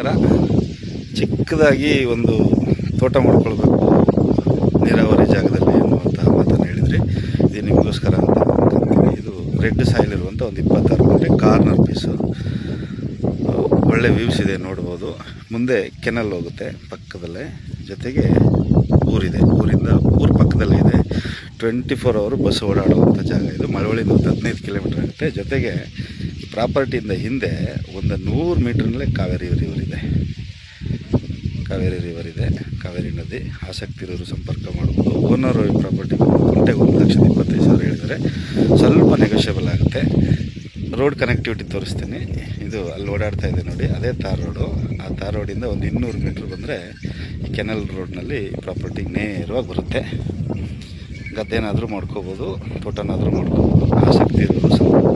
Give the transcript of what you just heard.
ಥರ ಚಿಕ್ಕದಾಗಿ ಒಂದು ತೋಟ ಮಾಡ್ಕೊಳ್ಬೇಕು. ನೀರಾವರಿ ಜಾಗದಲ್ಲಿ ಅನ್ನುವಂತಹ ಮಾತನ್ನು ಹೇಳಿದ್ರಿ. ಇದು ನಿಮಗೋಸ್ಕರ ಅಂತ. ಇದು ರೆಡ್ ಸಾಯಿಲ್ ಇರುವಂಥ ಒಂದು ಇಪ್ಪತ್ತಾರು ಗಂಟೆ ಕಾರ್ನರ್ ಪೀಸು ಒಳ್ಳೆ ವ್ಯೂಸ್ ಇದೆ, ನೋಡ್ಬೋದು. ಮುಂದೆ ಕೆನಲ್ ಹೋಗುತ್ತೆ, ಪಕ್ಕದಲ್ಲೇ. ಜೊತೆಗೆ ಊರಿದೆ. ಊರಿಂದ, ಊರು ಪಕ್ಕದಲ್ಲೇ ಇದೆ. ಟ್ವೆಂಟಿ ಫೋರ್ ಅವರು ಬಸ್ ಓಡಾಡುವಂಥ ಜಾಗ ಇದು. ಮಳವಳ್ಳಿಯಿಂದ ಒಂದು ಹದಿನೈದು ಕಿಲೋಮೀಟ್ರ್ ಆಗುತ್ತೆ. ಜೊತೆಗೆ ಪ್ರಾಪರ್ಟಿಯಿಂದ ಹಿಂದೆ ಒಂದು ನೂರು ಮೀಟ್ರ್ನಲ್ಲೇ ಕಾವೇರಿ ರಿವರ್ ಇದೆ ಕಾವೇರಿ ರಿವರ್ ಇದೆ ಕಾವೇರಿ ನದಿ ಆಸಕ್ತಿ ಇರೋರು ಸಂಪರ್ಕ ಮಾಡ್ಬೋದು. ಓನರ್ ಪ್ರಾಪರ್ಟಿ ಕುಂಟೆಗೆ ಒಂದು ಲಕ್ಷದ ಇಪ್ಪತ್ತೈದು ಸಾವಿರ ಹೇಳಿದರೆ ಸ್ವಲ್ಪ ನೆಗೋಷಿಯಬಲ್ ಆಗುತ್ತೆ. ರೋಡ್ ಕನೆಕ್ಟಿವಿಟಿ ತೋರಿಸ್ತೀನಿ. ಇದು ಅಲ್ಲಿ ಓಡಾಡ್ತಾ ಇದೆ ನೋಡಿ. ಅದೇ ತಾರ್ ರೋಡು ಆ ತಾರ್ ರೋಡಿಂದ ಒಂದು ಇನ್ನೂರು ಮೀಟ್ರ್ ಬಂದರೆ ಈ ಕೆನಲ್ ರೋಡ್ನಲ್ಲಿ ಪ್ರಾಪರ್ಟಿ ನೇರವಾಗಿ ಬರುತ್ತೆ. ಗದ್ದೆನಾದರೂ ಮಾಡ್ಕೋಬೋದು, ತೋಟನಾದರೂ ಮಾಡ್ಕೋಬೋದು. ಆಸಕ್ತಿ ಇರೋರು ಸಂಪರ್ಕ